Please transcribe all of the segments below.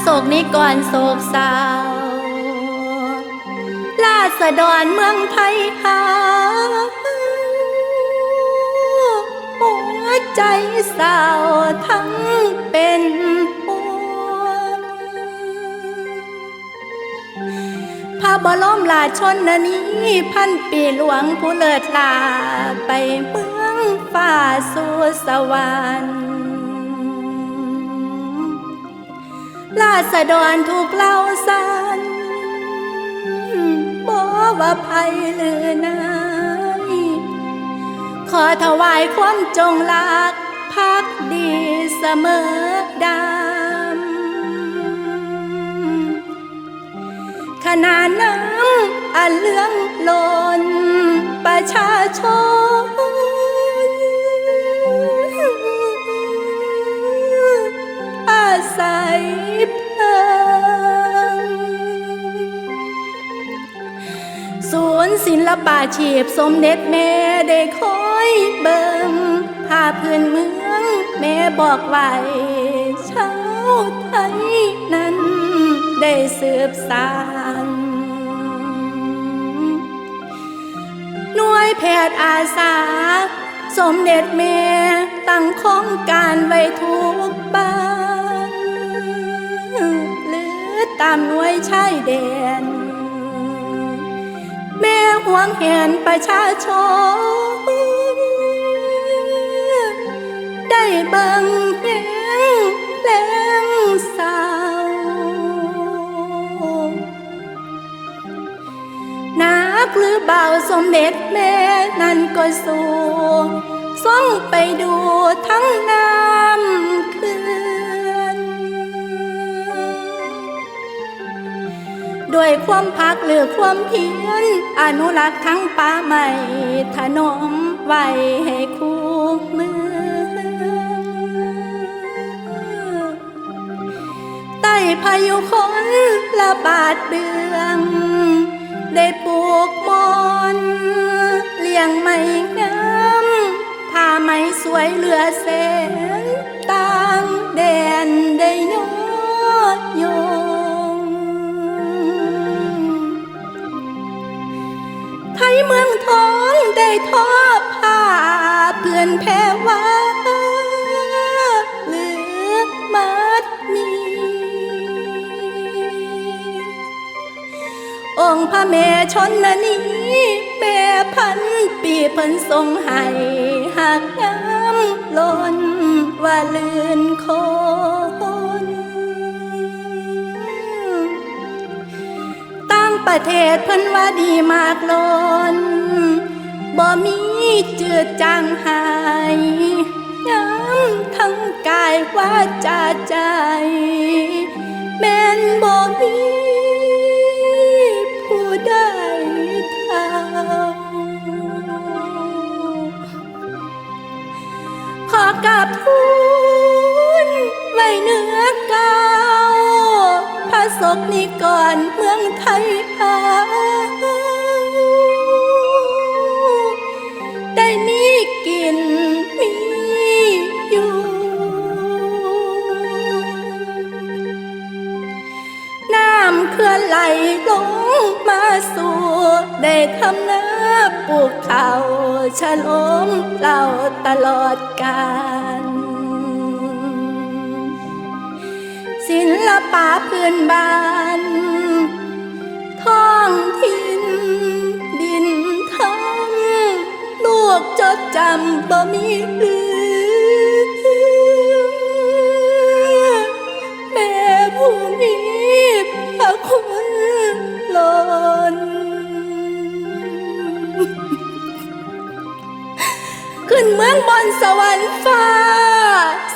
โศกนิกรโศกเศร้าลาสดรเมืองไทยหาหัวใจเศร้าทั้งเป็นห่วงพระบรมราชชนนี้พันปีหลวงผู้เลิศลาไปเมืองฟ้าสู่สวรรค์ ลาสดรถูกเล่าสันบอกว่าภัยหรือนายขอถวายความจงรักพักดีเสมอดำขนาดน้ำอันเลื่องลนประชาชน ศิลปาชีพสมเด็จแม่ได้คอยเบิงพาพื้นเมือง แม่บอกไว้ชาวไทยนั้นได้สืบสานหน่วยแพทย์อาสา สมเด็จแม่ตั้งโครงการไว้ทุกบ้าน หรือตามหน่วยชายแดน ม่ห่วงเห็นประชาชน ได้เบังเห็นแรงเศร้านักหรือเบาสมเด็จแม่นั่นก็สู้ส่องไปดูทั้งน้ำคือ ด้วยความพักหรือความเพียรอนุรักษ์ทั้งป่าใหม่ถนอมไว้ให้คู่เมืองใต้พายุคนระบาดเดืองได้ปลูกมอนเลี้ยงไม่งามผ้าไหมสวยเหลือแสน นแพ้ว่าเหลือมัดมี องค์พระแม่ชนนนีแม่พันปีพิ่นทรงให้หักย้ำล้นว่าลื่นคนตั้งประเทศเพิ่นว่าดีมากล้นบ่มี เจืดจางหายย้ำทั้งกายว่าจาใจ แม่นบ่มีผู้ใดเท่าขอกราบทูลไว้เหนือเก้าพระศกนิกรเมืองไทยหา เพื่อไหลลงมาสู่ได้ทำนาปลูกข้าวฉลมเราตลอดกาลศิลปะพื้นบ้านท้องถิ่นดินทำลูกจดจำบ่มีลืม บนสวรรค์ฟ้า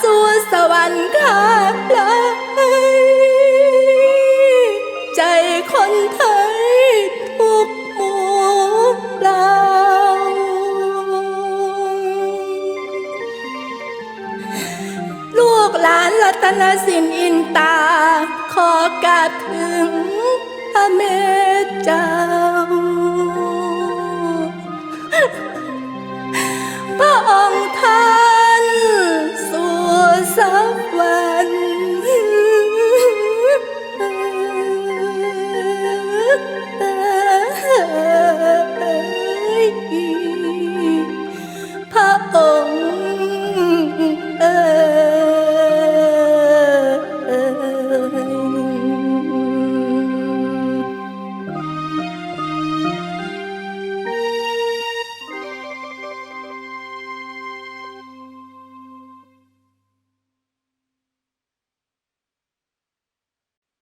สู่สวรรค์ข้าพลายใจคนไทยทุกหมู่เหล่าลูกหลานรัตนสินอินตา ขอกราบถึงพระเมตเจ้า